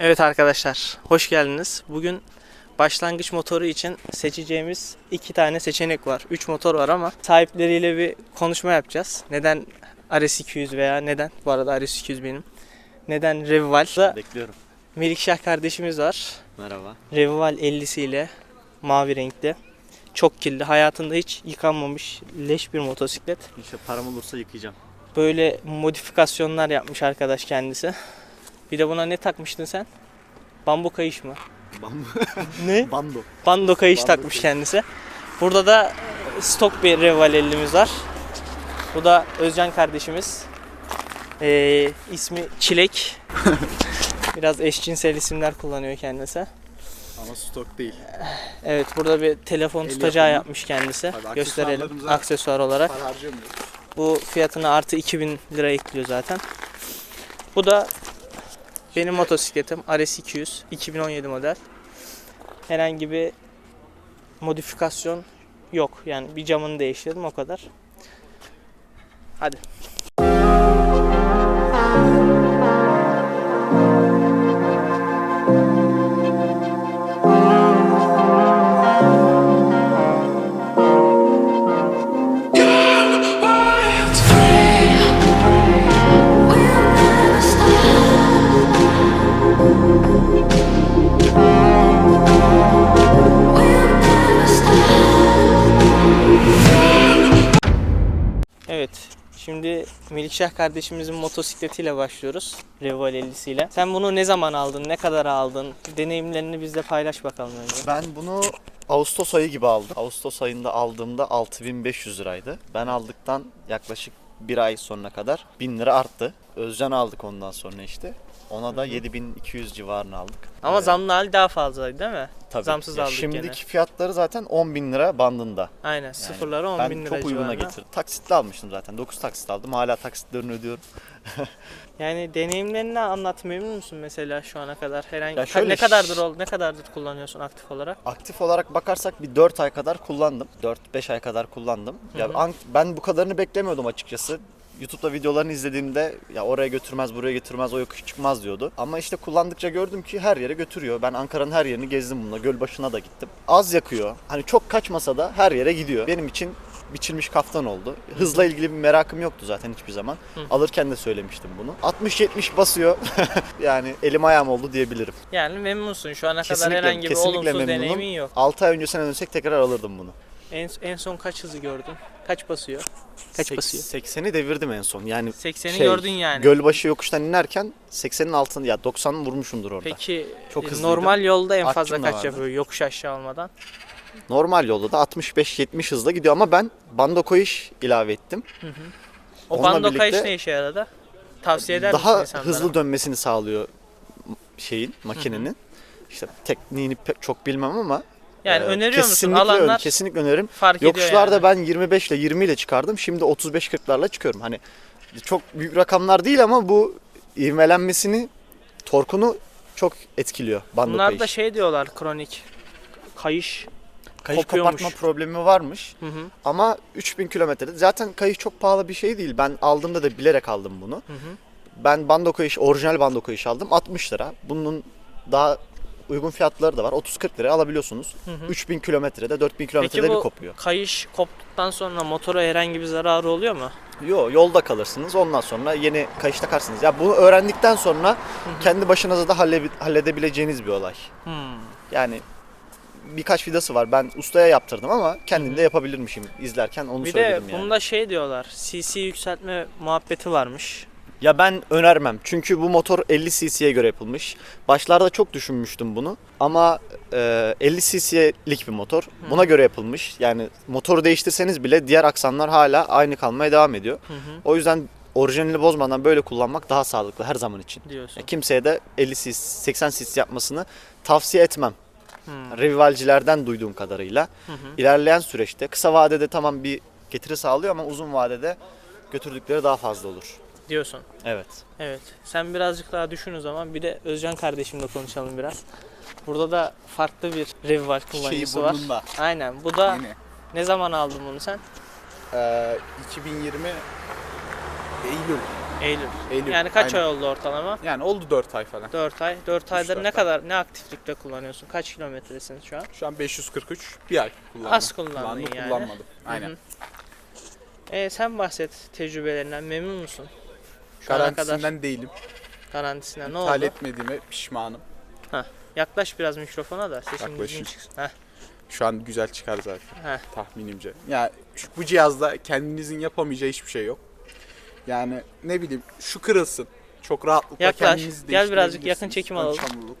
Evet arkadaşlar, hoş geldiniz. Bugün başlangıç motoru için seçeceğimiz iki tane seçenek var. Üç motor var ama sahipleriyle bir konuşma yapacağız. Neden RS200 veya neden, bu arada RS200 benim. Neden Revival? Da Bekliyorum. Melikşah kardeşimiz var. Merhaba. Revival 50'siyle mavi renkli. Çok kirli, hayatında hiç yıkanmamış leş bir motosiklet. İşte param olursa yıkayacağım. Böyle modifikasyonlar yapmış arkadaş kendisi. Bir de buna ne takmıştın sen? Bambu kayış mı? Bambu. Ne? Bando. Bando kayış Bando takmış kayış. kendisi. Burada da stok bir Reval 50'miz var. Bu da Özcan kardeşimiz. Ee, ismi Çilek. Biraz eşcinsel isimler kullanıyor kendisi. Ama stok değil. Evet burada bir telefon El tutacağı yapımı. yapmış kendisi. Tabii, Gösterelim aksesuar olarak. Bu fiyatına artı 2000 lira ekliyor zaten. Bu da benim motosikletim RS200 2017 model. Herhangi bir modifikasyon yok. Yani bir camını değiştirdim o kadar. Hadi. Melikşah kardeşimizin motosikletiyle başlıyoruz. Reval 50'siyle. Sen bunu ne zaman aldın? Ne kadar aldın? Deneyimlerini bizle paylaş bakalım önce. Ben bunu Ağustos ayı gibi aldım. Ağustos ayında aldığımda 6500 liraydı. Ben aldıktan yaklaşık bir ay sonra kadar 1000 lira arttı. Özcan aldık ondan sonra işte. Ona da 7200 civarını aldık. Ama Ee, zamlı hali daha fazlaydı değil mi? tabii. zamsız Ya aldık Şimdiki gene. fiyatları zaten 10 bin lira bandında. Aynen. Sıfırları 10 ben bin lira çok uyguna civarında. getirdim. Taksitli almıştım zaten. 9 taksit aldım. Hala taksitlerini ödüyorum. Yani deneyimlerini anlat memnun musun mesela şu ana kadar? Herhangi Ya şöyle ne kadardır oldu? Ne kadardır kullanıyorsun aktif olarak? Aktif olarak bakarsak bir 4 ay kadar kullandım. 4-5 ay kadar kullandım. Ya hı. an- ben bu kadarını beklemiyordum açıkçası. YouTube'da videolarını izlediğimde ya oraya götürmez, buraya götürmez, o yokuş çıkmaz diyordu. Ama işte kullandıkça gördüm ki her yere götürüyor. Ben Ankara'nın her yerini gezdim bununla. Gölbaşı'na da gittim. Az yakıyor. Hani çok kaçmasa da her yere gidiyor. Benim için biçilmiş kaftan oldu. Hızla ilgili bir merakım yoktu zaten hiçbir zaman. Alırken de söylemiştim bunu. 60-70 basıyor. yani elim ayağım oldu diyebilirim. Yani memnunsun. Şu ana kadar Kesinlikle, herhangi bir olumsuz memnunum. deneyimin yok. 6 ay öncesine dönsek tekrar alırdım bunu. En, en son kaç hızı gördün? Kaç basıyor? Kaç Sek- basıyor? 80'i devirdim en son. Yani 80'i şey, gördün yani. Gölbaşı yokuştan inerken 80'in altını ya 90'ı vurmuşumdur orada. Peki Çok e, hızlıydı. normal yolda en fazla da kaç vardı. yapıyor yokuş aşağı olmadan? Normal yolda da 65-70 hızla gidiyor ama ben bando koyuş ilave ettim. O Onunla bando kayış birlikte ne işe yaradı? Tavsiye eder Daha misin insanlara? hızlı dönmesini sağlıyor şeyin, makinenin. İşte tekniğini pe- çok bilmem ama Yani e, öneriyor musun? kesinlikle, Alanlar ön- kesinlikle öneririm. fark Yokuşlarda yani. ben 25 ile 20 ile çıkardım. Şimdi 35-40'larla çıkıyorum. Hani çok büyük rakamlar değil ama bu ivmelenmesini, torkunu çok etkiliyor Bunlar kayış. da şey diyorlar kronik kayış. kayış kopuyormuş. kopartma problemi varmış. Hı hı. Ama 3000 kilometrede zaten kayış çok pahalı bir şey değil. Ben aldığımda da bilerek aldım bunu. Hı hı. Ben bando kayış, orijinal bando kayış aldım 60 lira. Bunun daha uygun fiyatları da var. 30-40 liraya alabiliyorsunuz. Hı hı. 3000 kilometrede, 4000 Peki kilometrede bir kopuyor. kayış koptuktan sonra motora herhangi bir zararı oluyor mu? Yo yolda kalırsınız. Ondan sonra yeni kayış takarsınız. Ya bunu öğrendikten sonra kendi başınıza da halle- halledebileceğiniz bir olay. Hmm. Yani birkaç vidası var. Ben ustaya yaptırdım ama kendim de yapabilirmişim izlerken onu Bir de söyledim yani. bunda şey diyorlar CC yükseltme muhabbeti varmış. Ya ben önermem. Çünkü bu motor 50 cc'ye göre yapılmış. Başlarda çok düşünmüştüm bunu. Ama e, 50 cc'lik bir motor. Buna göre yapılmış. Yani motoru değiştirseniz bile diğer aksamlar hala aynı kalmaya devam ediyor. Hı hı. O yüzden orijinalini bozmadan böyle kullanmak daha sağlıklı her zaman için. Diyorsun. Ya kimseye de 50 cc, 80 cc yapmasını tavsiye etmem. Hmm. Revivalcilerden duyduğum kadarıyla. Hı hı. İlerleyen süreçte kısa vadede tamam bir getiri sağlıyor ama uzun vadede götürdükleri daha fazla olur. Diyorsun. Evet. Evet. Sen birazcık daha düşün o zaman. Bir de Özcan kardeşimle konuşalım biraz. Burada da farklı bir revival kullanıcısı var. burnunda. Aynen. Bu da Yeni. ne zaman aldın bunu sen? Ee, 2020 Eylül Eylül. Eylül. Yani kaç aynen. ay oldu ortalama? Yani oldu 4 ay falan. 4 ay. 4 ayda dört ne ay. kadar ne aktiflikte kullanıyorsun? Kaç kilometresin şu an? Şu an 543 bir ay kullandım. Az kullandın Kullandım, yani. kullanmadım. Aynen. Hı hı. E, sen bahset tecrübelerinden memnun musun? Şu ana kadar Garantisinden değilim. garantisinden ne İthal oldu? etmediğime pişmanım. Yaklaş biraz mikrofona da sesin düzgün Yaklaşayım. çıksın. Heh, Şu an güzel çıkar zaten heh. tahminimce. Ya şu, bu cihazda kendinizin yapamayacağı hiçbir şey yok. Yani ne bileyim şu kırılsın. Çok rahatlıkla Yaklaş, kendiniz gel birazcık yakın değiştirebilirsiniz. çekim Ön alalım. çamurluk.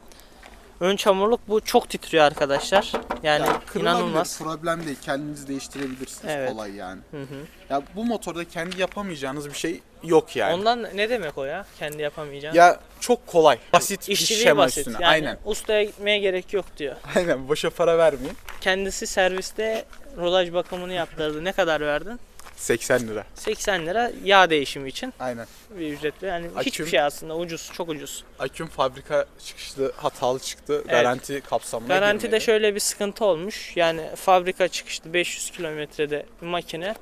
Ön çamurluk bu çok titriyor arkadaşlar. Yani Ya, inanılmaz. Problem değil. Kendiniz değiştirebilirsiniz. Evet. Kolay yani. Hı hı. Ya bu motorda kendi yapamayacağınız bir şey yok yani. Ondan ne demek o ya? Kendi yapamayacağın. Ya çok kolay. Basit bir İşçiliği şema basit. üstüne. Yani Aynen. ustaya gitmeye gerek yok diyor. Aynen. Boşa para vermeyin. Kendisi serviste rolaj bakımını yaptırdı. Ne kadar verdin? 80 lira. 80 lira yağ değişimi için Aynen. bir ücretle. Yani hiçbir Aküm. şey aslında ucuz, çok ucuz. Aküm fabrika çıkışlı hatalı çıktı. Garanti kapsamına Garantide girmedi. şöyle bir sıkıntı olmuş. Yani fabrika çıkışlı 500 kilometrede bir makine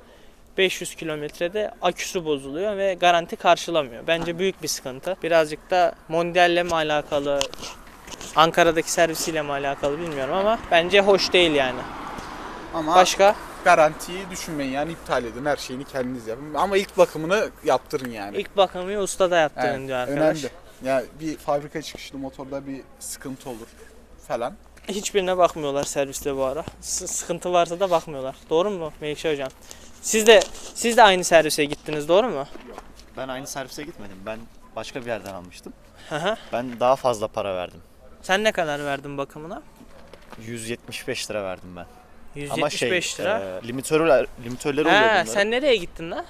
500 kilometrede aküsü bozuluyor ve garanti karşılamıyor. Bence büyük bir sıkıntı. Birazcık da modelle mi alakalı, Ankara'daki servisiyle mi alakalı bilmiyorum ama bence hoş değil yani. Ama Başka? Garantiyi düşünmeyin yani iptal edin. Her şeyini kendiniz yapın. Ama ilk bakımını yaptırın yani. İlk bakımı ustada yaptırın Evet, diyor arkadaş. Önemli. Ya bir fabrika çıkışlı motorda bir sıkıntı olur falan. Hiçbirine bakmıyorlar serviste bu ara. S- sıkıntı varsa da bakmıyorlar. Doğru mu Melikşah hocam? Siz de siz de aynı servise gittiniz doğru mu? Ben aynı servise gitmedim. Ben başka bir yerden almıştım. Hı hı. Ben daha fazla para verdim. Sen ne kadar verdin bakımına? 175 lira verdim ben. 175 Ama şey, lira. e, limitörler, limitörleri oluyor bunların. sen nereye gittin lan?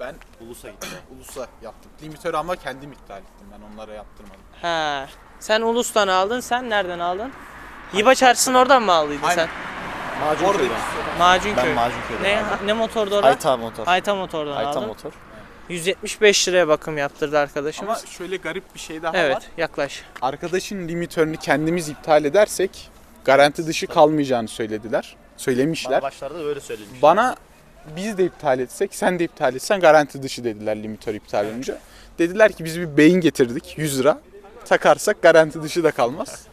Ben Ulus'a gittim. Ulus'a yaptım. Limitörü ama kendim iptal ettim. Ben onlara yaptırmadım. He. Sen Ulus'tan aldın, sen nereden aldın? Yiba çarşısının oradan mı aldıydın Aynen. sen? Macunköy'den. Ben Macunköy. Macunköy'den Ne aldım. ne motordu orada? Hayta motor. Hayta motordan Hayta aldın. motor. 175 liraya bakım yaptırdı arkadaşımız. Ama şöyle garip bir şey daha evet, var. yaklaş. Arkadaşın limitörünü kendimiz iptal edersek garanti dışı kalmayacağını söylediler. Bana Söylemişler. başlarda da öyle söylemiş. Bana biz de iptal etsek, sen de iptal etsen garanti dışı dediler limitör iptal olunca. Dediler ki biz bir beyin getirdik 100 lira. Takarsak garanti dışı da kalmaz.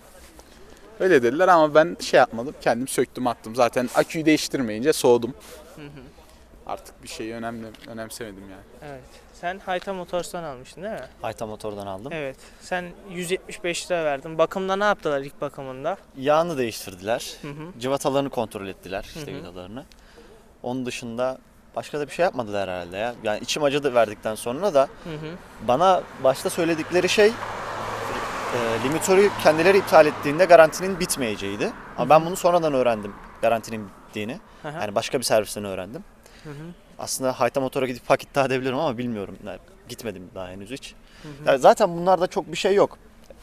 Öyle dediler ama ben şey yapmadım. Kendim söktüm attım. Zaten aküyü değiştirmeyince soğudum. Artık bir şeyi önemli, önemsemedim yani. Evet. Sen Hayta Motors'tan almıştın değil mi? Hayta motordan aldım. Evet. Sen 175 lira verdin. Bakımda ne yaptılar ilk bakımında? Yağını değiştirdiler. Hı hı. Cıvatalarını kontrol ettiler. işte Hı hı. vidalarını. Onun dışında başka da bir şey yapmadılar herhalde ya. Yani içim acıdı verdikten sonra da Hı hı. bana başta söyledikleri şey e, limitörü kendileri iptal ettiğinde garantinin bitmeyeceğiydi. Ama ben bunu sonradan öğrendim garantinin bittiğini. Hı hı. Yani başka bir servisten öğrendim. Hı hı. Aslında Hayta Motor'a gidip paket iddia edebilirim ama bilmiyorum. Yani gitmedim daha henüz hiç. Hı hı. Yani zaten bunlarda çok bir şey yok.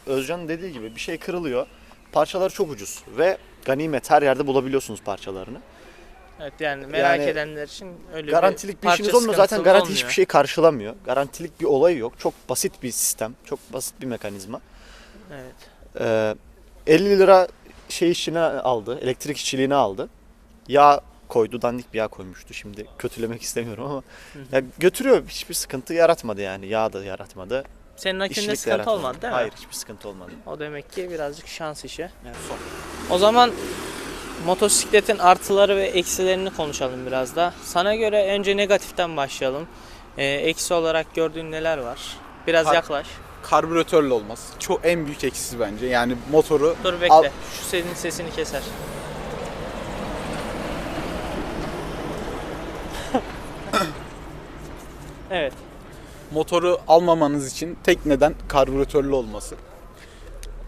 Özcan'ın dediği gibi bir şey kırılıyor. Parçaları çok ucuz ve ganimet her yerde bulabiliyorsunuz parçalarını. Evet yani merak Yani edenler için öyle Garantilik bir parça işiniz olmuyor. Zaten garanti olmuyor. hiçbir şey karşılamıyor. Garantilik bir olayı yok. Çok basit bir sistem. Çok basit bir mekanizma. Evet. Ee, 50 lira şey işini aldı. Elektrik işçiliğini aldı. Yağ koydu. Dandik bir yağ koymuştu. Şimdi kötülemek istemiyorum ama. Ya götürüyor. Hiçbir sıkıntı yaratmadı yani. Yağ da yaratmadı. Senin akünde sıkıntı yaratmadı. olmadı değil mi? Hayır hiçbir sıkıntı olmadı. O demek ki birazcık şans işi. Yani son. O zaman motosikletin artıları ve eksilerini konuşalım biraz da. Sana göre önce negatiften başlayalım. Ee, eksi olarak gördüğün neler var? Biraz Kar- yaklaş. Karbüratörlü olmaz. Çok en büyük eksisi bence. Yani motoru Dur bekle. Al- Şu senin sesini keser. Evet. motoru almamanız için tek neden karbüratörlü olması.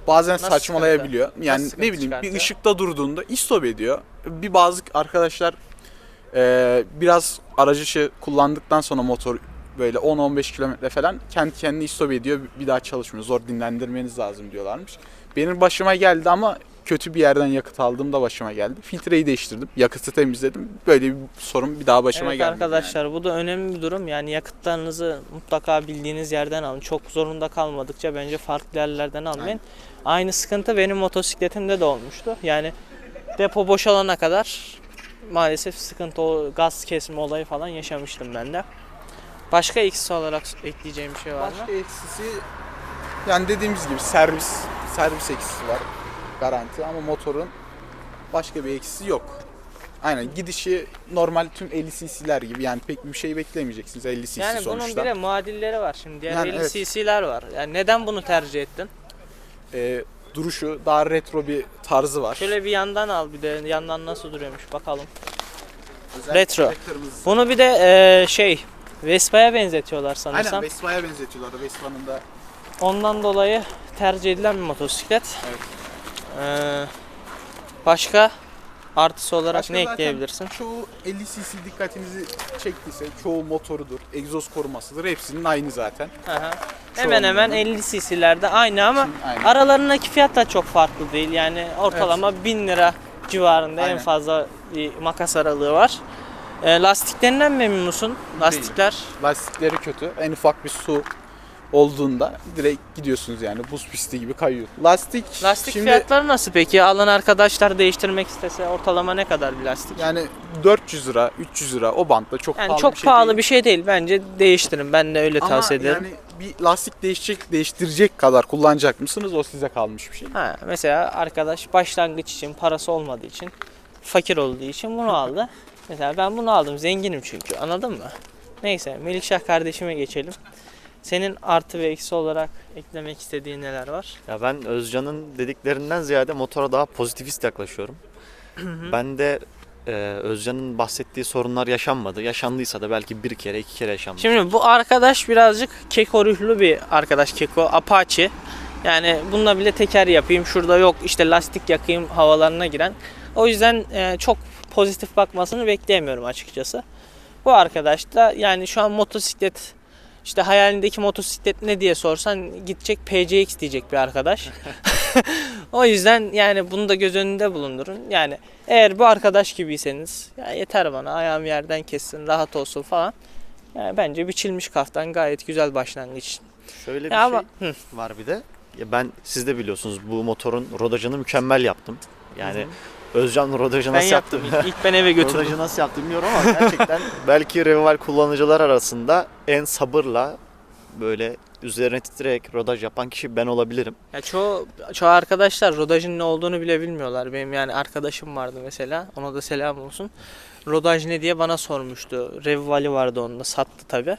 Bazen Nasıl saçmalayabiliyor. Yani sıkıntı ne bileyim bir çıkartıyor? ışıkta durduğunda istop ediyor. Bir bazı arkadaşlar e, biraz aracı şey kullandıktan sonra motor böyle 10-15 kilometre falan kendi kendine istop ediyor. Bir daha çalışmıyor. Zor dinlendirmeniz lazım diyorlarmış. Benim başıma geldi ama kötü bir yerden yakıt aldığımda başıma geldi. Filtreyi değiştirdim. Yakıtı temizledim. Böyle bir sorun bir daha başıma evet geldi. arkadaşlar bu da önemli bir durum. Yani yakıtlarınızı mutlaka bildiğiniz yerden alın. Çok zorunda kalmadıkça bence farklı yerlerden almayın. Aynı sıkıntı benim motosikletimde de olmuştu. Yani depo boşalana kadar maalesef sıkıntı o gaz kesme olayı falan yaşamıştım ben de. Başka eksisi olarak ekleyeceğim bir şey var mı? Başka eksisi yani dediğimiz gibi servis servis eksisi var garanti ama motorun başka bir eksisi yok. Aynen gidişi normal tüm 50 cc'ler gibi yani pek bir şey beklemeyeceksiniz 50 cc Yani bunun sonuçta. bir de muadilleri var şimdi. Diğer Yani 50 evet. cc'ler var. Yani neden bunu tercih ettin? Ee, duruşu daha retro bir tarzı var. Şöyle bir yandan al bir de yandan nasıl duruyormuş bakalım. Özellikle retro. Bunu bir de eee, şey Vespa'ya benzetiyorlar Aynen sanırsam. Vespa'ya benzetiyorlar. Vespa'nın da Ondan dolayı tercih edilen bir motosiklet. Evet. Eee, başka artısı olarak Başka ne zaten ekleyebilirsin? Çoğu 50 cc dikkatinizi çektiyse çoğu motorudur, egzoz korumasıdır. Hepsinin aynı zaten. Hı. Hemen hemen 50 cc'lerde aynı ama aynı. aralarındaki fiyat da çok farklı değil. Yani ortalama 1000 lira civarında en Aynen. fazla bir makas aralığı var. Eee, lastiklerinden memnun musun? Lastikler Lastikleri kötü. En ufak bir su olduğunda direkt gidiyorsunuz yani buz pisti gibi kayıyor. Lastik Lastik şimdi fiyatları nasıl peki? Alan arkadaşlar değiştirmek istese ortalama ne kadar bir lastik? Yani, yani 400 lira, 300 lira o bantta çok pahalı çok bir şey pahalı değil. bir şey değil. Bence değiştirin. Ben de öyle Ama tavsiye ederim. yani bir lastik değişecek, değiştirecek kadar kullanacak mısınız? O size kalmış bir şey. Ha, mesela arkadaş başlangıç için parası olmadığı için fakir olduğu için bunu aldı. mesela ben bunu aldım. Zenginim çünkü. Anladın mı? Neyse Melikşah kardeşime geçelim. Senin artı ve eksi olarak eklemek istediğin neler var? Ya ben Özcan'ın dediklerinden ziyade motora daha pozitivist yaklaşıyorum. ben de e, Özcan'ın bahsettiği sorunlar yaşanmadı. Yaşandıysa da belki bir kere iki kere yaşanmış. Şimdi bu arkadaş birazcık keko ruhlu bir arkadaş keko Apache. Yani bununla bile teker yapayım şurada yok işte lastik yakayım havalarına giren. O yüzden e, çok pozitif bakmasını bekleyemiyorum açıkçası. Bu arkadaş da yani şu an motosiklet işte hayalindeki motosiklet ne diye sorsan gidecek PCX diyecek bir arkadaş. o yüzden yani bunu da göz önünde bulundurun. Yani eğer bu arkadaş gibiyseniz ya yeter bana ayağım yerden kessin rahat olsun falan. Yani bence biçilmiş kaftan gayet güzel başlangıç. Şöyle bir Ya ama şey hı, var bir de. Ya ben siz de biliyorsunuz bu motorun rodajını mükemmel yaptım. Yani Özcan rodajı ben nasıl yaptım. yaptı? İlk, ilk ben eve götürdüm. Rodajı nasıl yaptı bilmiyorum ama gerçekten belki revival kullanıcılar arasında en sabırla böyle üzerine titreyerek rodaj yapan kişi ben olabilirim. Ya çoğu, çoğu arkadaşlar rodajın ne olduğunu bile bilmiyorlar. Benim yani arkadaşım vardı mesela. Ona da selam olsun. Rodaj ne diye bana sormuştu. Revvali vardı onda. Sattı tabi.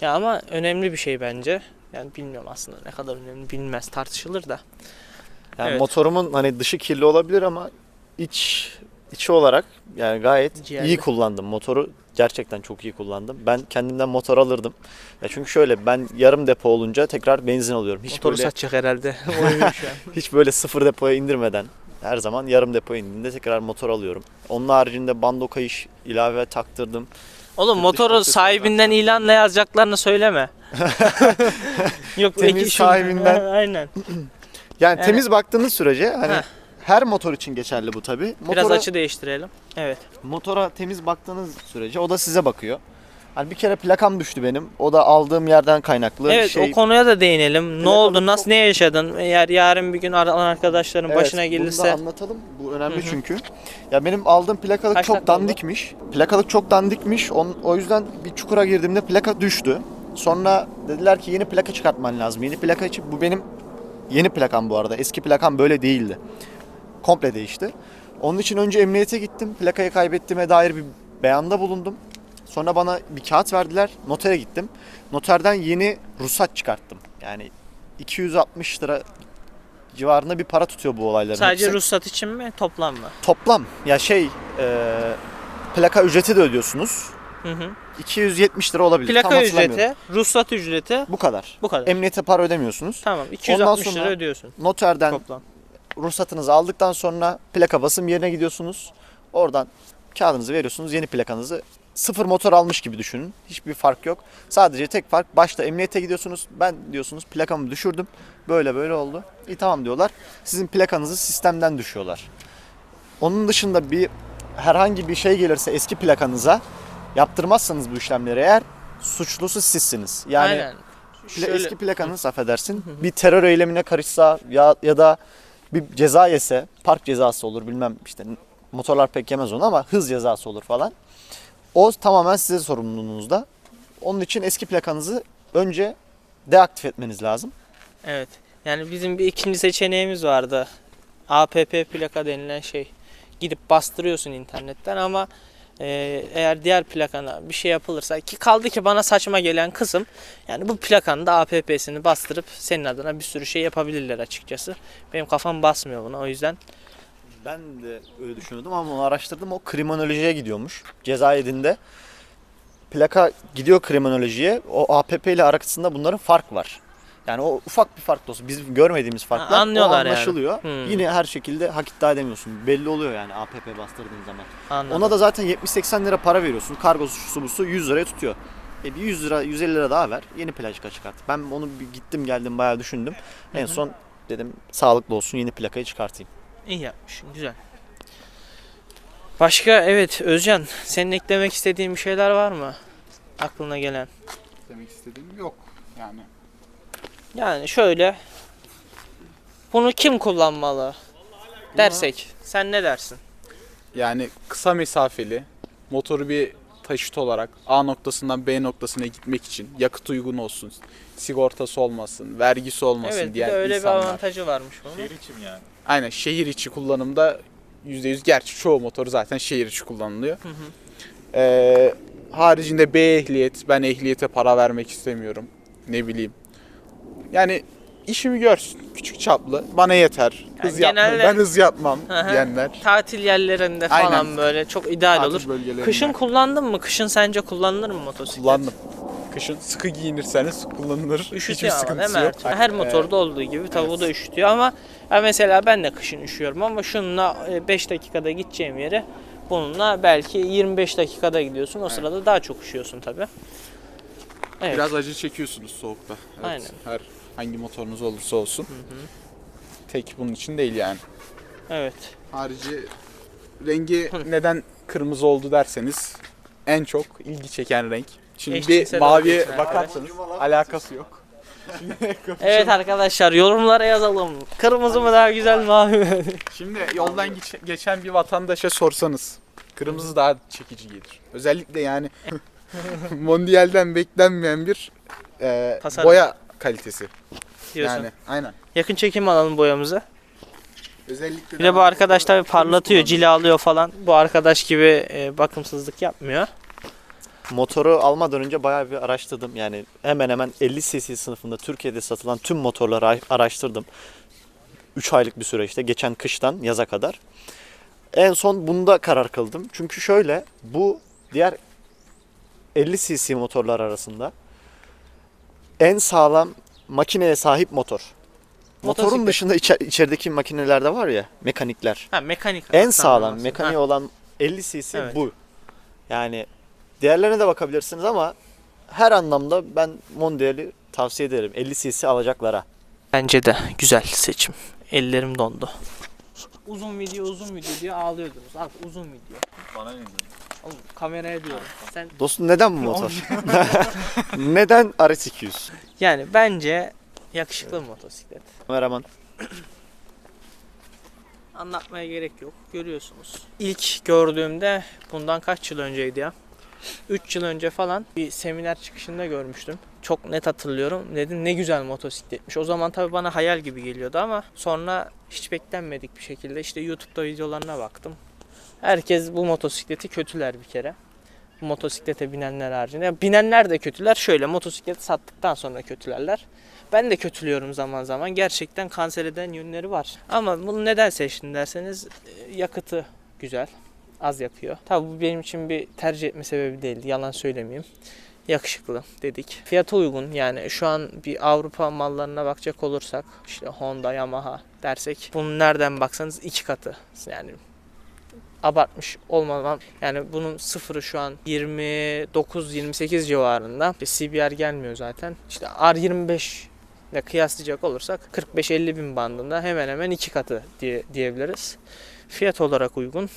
Ya ama önemli bir şey bence. Yani bilmiyorum aslında ne kadar önemli bilmez tartışılır da. Yani Evet. motorumun hani dışı kirli olabilir ama iç içi olarak yani gayet Ciğerli. iyi kullandım. Motoru gerçekten çok iyi kullandım. Ben kendimden motor alırdım. Ya çünkü şöyle ben yarım depo olunca tekrar benzin alıyorum. Hiç Motoru böyle satacak herhalde. Oynuyor şu an. hiç böyle sıfır depoya indirmeden her zaman yarım depoya indiğinde tekrar motor alıyorum. Onun haricinde bando kayış ilave taktırdım. Oğlum Yurt motoru sahibinden ilanla yazacaklarını söyleme. Yok Temiz sahibinden. Aynen. Yani, Yani- temiz baktığınız sürece hani Heh. Her motor için geçerli bu tabi. Biraz açı değiştirelim. Evet. Motora temiz baktığınız sürece o da size bakıyor. Hani bir kere plakam düştü benim. O da aldığım yerden kaynaklı. Evet şey, o konuya da değinelim. Ne Plakalı oldu? Nasıl çok- ne yaşadın? Eğer yarın bir gün ar- arkadaşların Evet, başına Bunu da gelirse anlatalım. Bu önemli Hı hı. çünkü. Ya benim aldığım plakalık Kaç çok dakika oldu? dandikmiş. Plakalık çok dandikmiş. On, o yüzden bir çukura girdiğimde plaka düştü. Sonra dediler ki yeni plaka çıkartman lazım. Yeni plaka için bu benim yeni plakam bu arada. Eski plakam böyle değildi. Komple değişti. Onun için önce emniyete gittim. Plakayı kaybettiğime dair bir beyanda bulundum. Sonra bana bir kağıt verdiler. Notere gittim. Noterden yeni ruhsat çıkarttım. Yani 260 lira civarında bir para tutuyor bu olayların sadece hepsi. ruhsat için mi toplam mı? Toplam ya şey e, plaka ücreti de ödüyorsunuz. Hı hı. 270 lira olabilir. Tam Plaka hatırlamıyorum. ücreti, ruhsat ücreti Bu kadar. bu kadar. Emniyete para ödemiyorsunuz. tamam 260 sonra- lira ödüyorsun Noterden toplam. Ruhsatınızı aldıktan sonra plaka basım yerine gidiyorsunuz. Oradan kağıdınızı veriyorsunuz. Yeni plakanızı sıfır motor almış gibi düşünün. Hiçbir fark yok. Sadece tek fark başta emniyete gidiyorsunuz. Ben diyorsunuz plakamı düşürdüm. Böyle böyle oldu. İyi tamam diyorlar. Sizin plakanızı sistemden düşüyorlar. Onun dışında bir herhangi bir şey gelirse eski plakanıza yaptırmazsanız bu işlemleri eğer suçlusu sizsiniz. Yani Aynen. Şöyle- eski plakanız affedersin bir terör eylemine karışsa ya ya da bir ceza yese park cezası olur bilmem işte motorlar pek yemez onu ama hız cezası olur falan. O tamamen size sorumluluğunuzda. Onun için eski plakanızı önce deaktif etmeniz lazım. Evet. Yani bizim bir ikinci seçeneğimiz vardı. APP plaka denilen şey. Gidip bastırıyorsun internetten ama e, eğer diğer plakana bir şey yapılırsa ki kaldı ki bana saçma gelen kısım yani bu plakanın da APP'sini bastırıp senin adına bir sürü şey yapabilirler açıkçası. Benim kafam basmıyor buna o yüzden. Ben de öyle düşünüyordum ama onu araştırdım. O kriminolojiye gidiyormuş. Cezaevinde plaka gidiyor kriminolojiye. O APP ile arasında bunların fark var. Yani o ufak bir fark da olsa bizim görmediğimiz farklar Ha, anlıyorlar o yani. anlaşılıyor. Hmm. Yine her şekilde hak iddia edemiyorsun. Belli oluyor yani APP bastırdığın zaman. Anladım. Ona da zaten 70-80 lira para veriyorsun. Kargosu şusu busu 100 liraya tutuyor. E bir 100 lira 150 lira daha ver. Yeni plaka çıkart. Ben onu bir gittim geldim bayağı düşündüm. En son dedim sağlıklı olsun yeni plakayı çıkartayım. İyi yapmışsın. Güzel. Başka evet Özcan senin eklemek istediğin bir şeyler var mı? Aklına gelen. Demek istediğim yok. Yani Yani şöyle bunu kim kullanmalı dersek sen ne dersin? yani kısa mesafeli motoru bir taşıt olarak A noktasından B noktasına gitmek için yakıt uygun olsun, sigortası olmasın, vergisi olmasın Evet bir diyen de öyle insanlar. bir avantajı varmış bunun. Şehir içim yani. Aynen şehir içi kullanımda %100 gerçi çoğu motor zaten şehir içi kullanılıyor. Hı hı. Ee, haricinde B ehliyet, ben ehliyete para vermek istemiyorum. Ne bileyim. Yani işimi görsün. Küçük çaplı. Bana yeter. Hız Yani yapmam. genelde- Ben hız yapmam Hı hı. diyenler. Tatil yerlerinde falan Aynen. böyle çok ideal Tatil olur. bölgelerinde. Kışın kullandın mı? Kışın sence kullanılır mı motosiklet? kullandım. Kışın sıkı giyinirseniz kullanılır. Hiçbir Üşütüyor ama değil sıkıntısı mi? yok. Her, her motorda olduğu gibi bu da üşütüyor ama ya mesela ben de kışın üşüyorum ama şununla 5 dakikada gideceğim yere bununla belki 25 dakikada gidiyorsun. O sırada daha çok üşüyorsun tabii. Evet. Biraz acı çekiyorsunuz soğukta. Evet, Aynen. Her hangi motorunuz olursa olsun. Tek bunun için değil yani. Evet. Harici rengi neden kırmızı oldu derseniz en çok ilgi çeken renk. Şimdi Eşcinsel bir maviye bakarsanız alakası yok. Evet arkadaşlar yorumlara yazalım. Kırmızı mı daha güzel mavi mi? Şimdi yoldan geç- geçen bir vatandaşa sorsanız kırmızı daha çekici gelir. Özellikle yani Mondial'den beklenmeyen bir e, Tasarım. boya kalitesi. diyorsun. Yani aynen. Yakın çekim alalım boyamızı. Özellikle Bir de bu arkadaş tabii parlatıyor, cilalıyor falan. Bu arkadaş gibi e, bakımsızlık yapmıyor. Motoru almadan önce bayağı bir araştırdım. Yani hemen hemen 50 cc sınıfında Türkiye'de satılan tüm motorları ara- araştırdım. 3 aylık bir süreçte geçen kıştan yaza kadar. En son bunda karar kıldım. Çünkü şöyle bu diğer 50 cc motorlar arasında en sağlam makineye sahip motor. Motorun Motosiklet. dışında içer- içerideki makineler de var ya mekanikler. Ha mekanik. En sağlam anladım. mekaniği Ha, olan 50 cc Evet. bu. Yani diğerlerine de bakabilirsiniz ama her anlamda ben Mondial'i tavsiye ederim 50 cc alacaklara. Bence de güzel seçim. Ellerim dondu. Uzun video uzun video diye ağlıyordunuz. Abi uzun video. Bana ne diyor? Oğlum kameraya diyorum. Sen Dostum neden bu motor? neden RS200? yani bence yakışıklı bir motosiklet. Kameraman. Anlatmaya gerek yok. Görüyorsunuz. İlk gördüğümde bundan kaç yıl önceydi ya? 3 yıl önce falan bir seminer çıkışında görmüştüm. Çok net hatırlıyorum. Dedim ne güzel motosikletmiş. O zaman tabii bana hayal gibi geliyordu ama sonra hiç beklenmedik bir şekilde işte YouTube'da videolarına baktım. Herkes bu motosikleti kötüler bir kere. Bu motosiklete binenler haricinde. Binenler de kötüler. Şöyle motosikleti sattıktan sonra kötülerler. Ben de kötülüyorum zaman zaman. Gerçekten kanser eden yönleri var. Ama bunu neden seçtin derseniz e, yakıtı güzel. Az yakıyor. Tabi bu benim için bir tercih etme sebebi değildi. Yalan söylemeyeyim. Yakışıklı dedik. Fiyatı uygun. Yani şu an bir Avrupa mallarına bakacak olursak işte Honda, Yamaha dersek bunun nereden baksanız iki katı. Yani abartmış olmamam. Yani bunun sıfırı şu an 29-28 civarında. Bir CBR gelmiyor zaten. İşte R25 ile kıyaslayacak olursak 45-50 bin bandında hemen hemen iki katı diye diyebiliriz. Fiyat olarak uygun.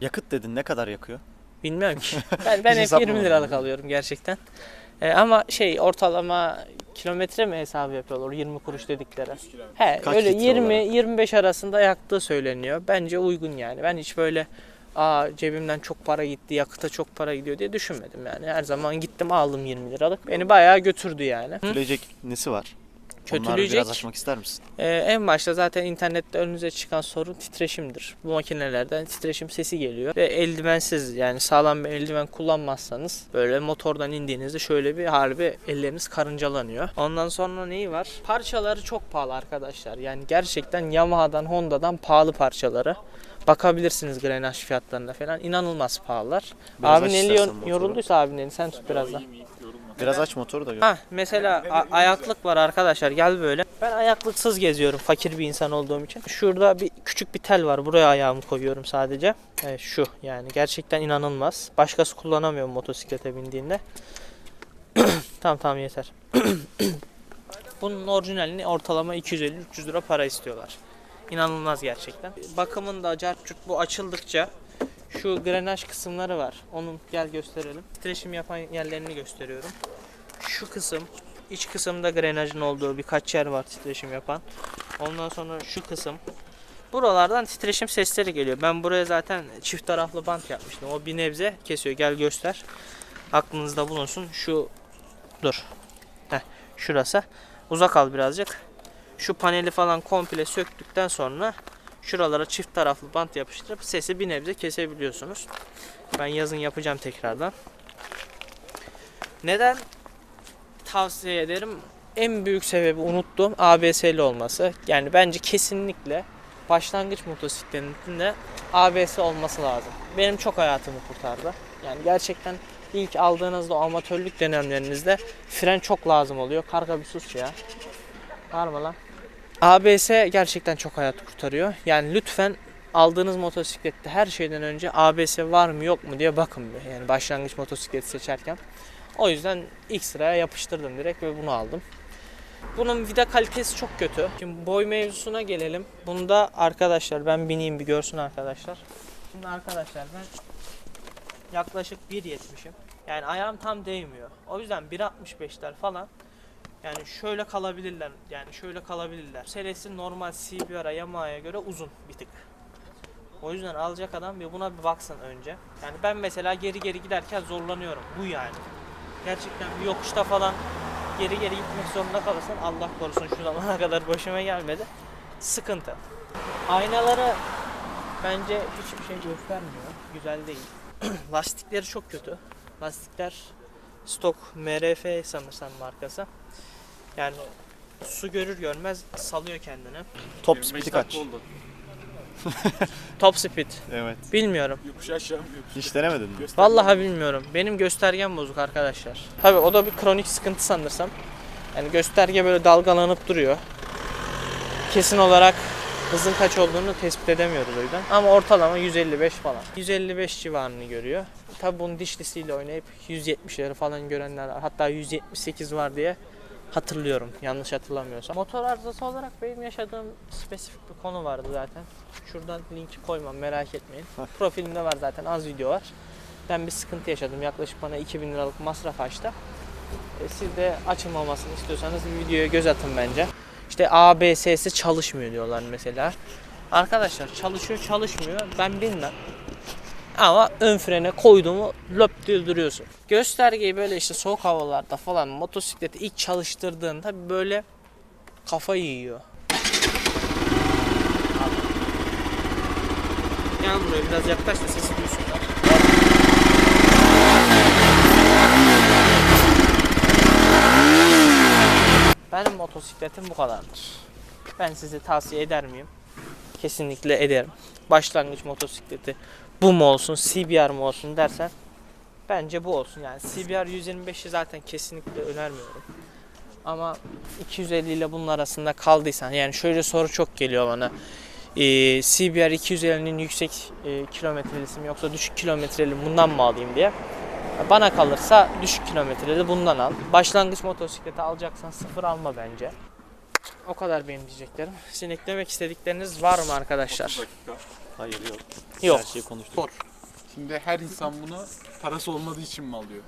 Yakıt dedin ne kadar yakıyor? Bilmiyorum ki. Ben, ben Hiç hep hesaplamadım 20 liralık alıyorum gerçekten. Ee, ama şey ortalama kilometre mi hesabı yapıyorlar 20 kuruş dedikleri. He Kaç öyle litre 20 olarak? 25 arasında yaktığı söyleniyor. Bence uygun yani. Ben hiç böyle aa cebimden çok para gitti, yakıta çok para gidiyor diye düşünmedim yani. Her zaman gittim aldım 20 liralık. Beni bayağı götürdü yani. Hı? Kötüleyecek nesi var? Kötüleyecek. biraz açmak ister misin? Ee, en başta zaten internette önünüze çıkan sorun titreşimdir. Bu makinelerden titreşim sesi geliyor ve eldivensiz yani sağlam bir eldiven kullanmazsanız böyle motordan indiğinizde şöyle bir harbi elleriniz karıncalanıyor. Ondan sonra neyi var? Parçaları çok pahalı arkadaşlar. Yani gerçekten Yamaha'dan Honda'dan pahalı parçaları. Bakabilirsiniz grenaj fiyatlarına falan. inanılmaz pahalılar. Biraz abinin aç eli yorulduysa abinin eli sen tut biraz daha. Biraz aç motoru da gör. Ha mesela ayaklık var arkadaşlar gel böyle. Ben ayaklıksız geziyorum fakir bir insan olduğum için. Şurada bir küçük bir tel var. Buraya ayağımı koyuyorum sadece. Evet şu yani gerçekten inanılmaz. Başkası kullanamıyor motosiklete bindiğinde. tamam tamam yeter. Bunun orijinalini ortalama 250-300 lira para istiyorlar. İnanılmaz gerçekten. Bakımında cartçut bu açıldıkça şu grenaj kısımları var. Onun gel gösterelim. Titreşim yapan yerlerini gösteriyorum. Şu kısım iç kısımda grenajın olduğu birkaç yer var titreşim yapan. Ondan sonra şu kısım. Buralardan titreşim sesleri geliyor. Ben buraya zaten çift taraflı bant yapmıştım. O bir nebze kesiyor. Gel göster. Aklınızda bulunsun. Şu dur. Heh, şurası. Uzak al birazcık. Şu paneli falan komple söktükten sonra şuralara çift taraflı bant yapıştırıp sesi bir nebze kesebiliyorsunuz. Ben yazın yapacağım tekrardan. Neden tavsiye ederim? En büyük sebebi unuttuğum ABS'li olması. Yani bence kesinlikle başlangıç motosikletinde ABS olması lazım. Benim çok hayatımı kurtardı. Yani gerçekten ilk aldığınızda amatörlük dönemlerinizde fren çok lazım oluyor. Karga bir sus ya. Var mı lan? ABS gerçekten çok hayat kurtarıyor. Yani lütfen aldığınız motosiklette her şeyden önce ABS var mı yok mu diye bakın bir. Yani başlangıç motosikleti seçerken. O yüzden ilk sıraya yapıştırdım direkt ve bunu aldım. Bunun vida kalitesi çok kötü. Şimdi boy mevzusuna gelelim. Bunda arkadaşlar ben bineyim bir görsün arkadaşlar. Şimdi arkadaşlar ben yaklaşık 1.70'im. Yani ayağım tam değmiyor. O yüzden 1.65'ler falan yani şöyle kalabilirler. Yani şöyle kalabilirler. Seresi normal CBR'a Yamaha'ya göre uzun bir tık. O yüzden alacak adam bir buna bir baksın önce. Yani ben mesela geri geri giderken zorlanıyorum. Bu yani. Gerçekten bir yokuşta falan geri geri gitmek zorunda kalırsan Allah korusun şu zamana kadar başıma gelmedi. Sıkıntı. Aynaları bence hiçbir şey göstermiyor. Güzel değil. Lastikleri çok kötü. Lastikler stok MRF sanırsam markası. Yani su görür görmez salıyor kendini. Top speed'i kaç? Top speed. Evet. Bilmiyorum. Yokuş aşağı mı yokuş? Hiç denemedin mi? Vallahi bilmiyorum. Benim göstergem bozuk arkadaşlar. Tabi o da bir kronik sıkıntı sanırsam. Yani gösterge böyle dalgalanıp duruyor. Kesin olarak hızın kaç olduğunu tespit edemiyoruz o yüzden. Ama ortalama 155 falan. 155 civarını görüyor. Tabi bunun dişlisiyle oynayıp 170'leri falan görenler var. Hatta 178 var diye hatırlıyorum. Yanlış hatırlamıyorsam. Motor arızası olarak benim yaşadığım spesifik bir konu vardı zaten. Şuradan linki koymam merak etmeyin. Profilimde var zaten az video var. Ben bir sıkıntı yaşadım. Yaklaşık bana 2000 liralık masraf açtı. E, siz de açılmamasını istiyorsanız videoya göz atın bence. İşte ABS'si çalışmıyor diyorlar mesela. Arkadaşlar çalışıyor çalışmıyor. Ben bilmem. Ama ön frene koyduğumu löp diye duruyorsun. Göstergeyi böyle işte soğuk havalarda falan motosikleti ilk çalıştırdığında böyle kafayı yiyor. Gel buraya biraz yaklaş da sesi duysunlar. Benim motosikletim bu kadardır. Ben size tavsiye eder miyim? Kesinlikle ederim. Başlangıç motosikleti bu mu olsun, CBR mı olsun dersen bence bu olsun. Yani CBR 125'i zaten kesinlikle önermiyorum. Ama 250 ile bunun arasında kaldıysan yani şöyle soru çok geliyor bana. Ee, CBR 250'nin yüksek e, kilometrelisi mi yoksa düşük kilometreli bundan mı alayım diye. Bana kalırsa düşük kilometreli bundan al. Başlangıç motosikleti alacaksan sıfır alma bence. O kadar benim diyeceklerim. Sizin eklemek istedikleriniz var mı arkadaşlar? Hayır yok. Yok. Her şeyi konuştuk. Sor. Şimdi her insan bunu parası olmadığı için mi alıyor?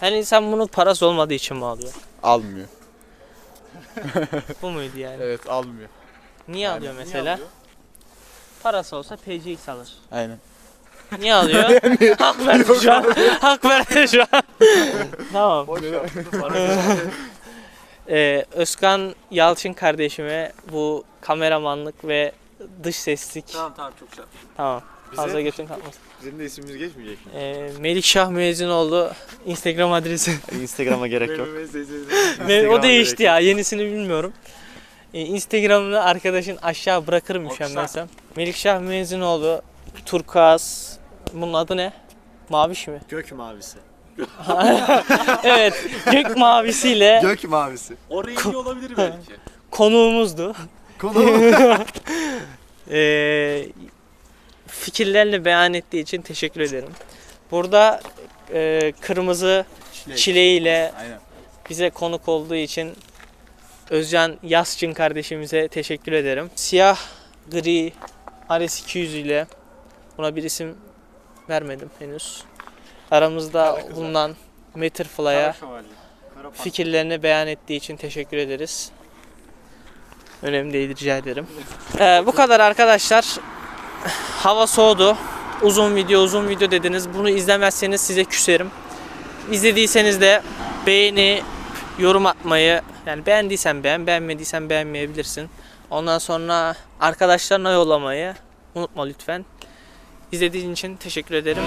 Her insan bunu parası olmadığı için mi alıyor? Almıyor. Bu muydu yani? Evet almıyor. Niye Yani alıyor niye mesela? alıyor? Parası olsa PCX alır. Aynen. Niye alıyor? Hak verdi şu an. Hak verdi şu an. tamam. Ee, Özkan Yalçın kardeşime bu kameramanlık ve dış seslik Tamam tamam çok güzel. tamam fazla götün kalmasın. Bizim de ismimiz geçmeyecek mi? Ee, Melikşah Müezzinoğlu Instagram adresi. Instagram'a gerek yok. Ve o Instagram'a değişti ya yenisini bilmiyorum. Ee, Instagram'ını arkadaşın aşağı bırakırım üşenmezsem. Melikşah Müezzinoğlu Turkuaz bunun adı ne? Maviş mi? Gök mavisi. evet gök mavisiyle Gök mavisi. O rengi olabilir belki. konuğumuzdu. Konu Ee, fikirlerini beyan ettiği için teşekkür ederim. Burada e, kırmızı çileğiyle Aynen. bize konuk olduğu için Özcan Yasçın kardeşimize teşekkür ederim. Siyah gri Ares 200 ile buna bir isim vermedim henüz. Aramızda bulunan Matterfly'a fikirlerini beyan ettiği için teşekkür ederiz. Önemli değil rica ederim. Ee, bu kadar arkadaşlar. Hava soğudu. Uzun video uzun video dediniz. Bunu izlemezseniz size küserim. İzlediyseniz de beğeni, yorum atmayı yani beğendiysen beğen, beğenmediysen beğenmeyebilirsin. Ondan sonra arkadaşlarına yollamayı unutma lütfen. İzlediğin için teşekkür ederim.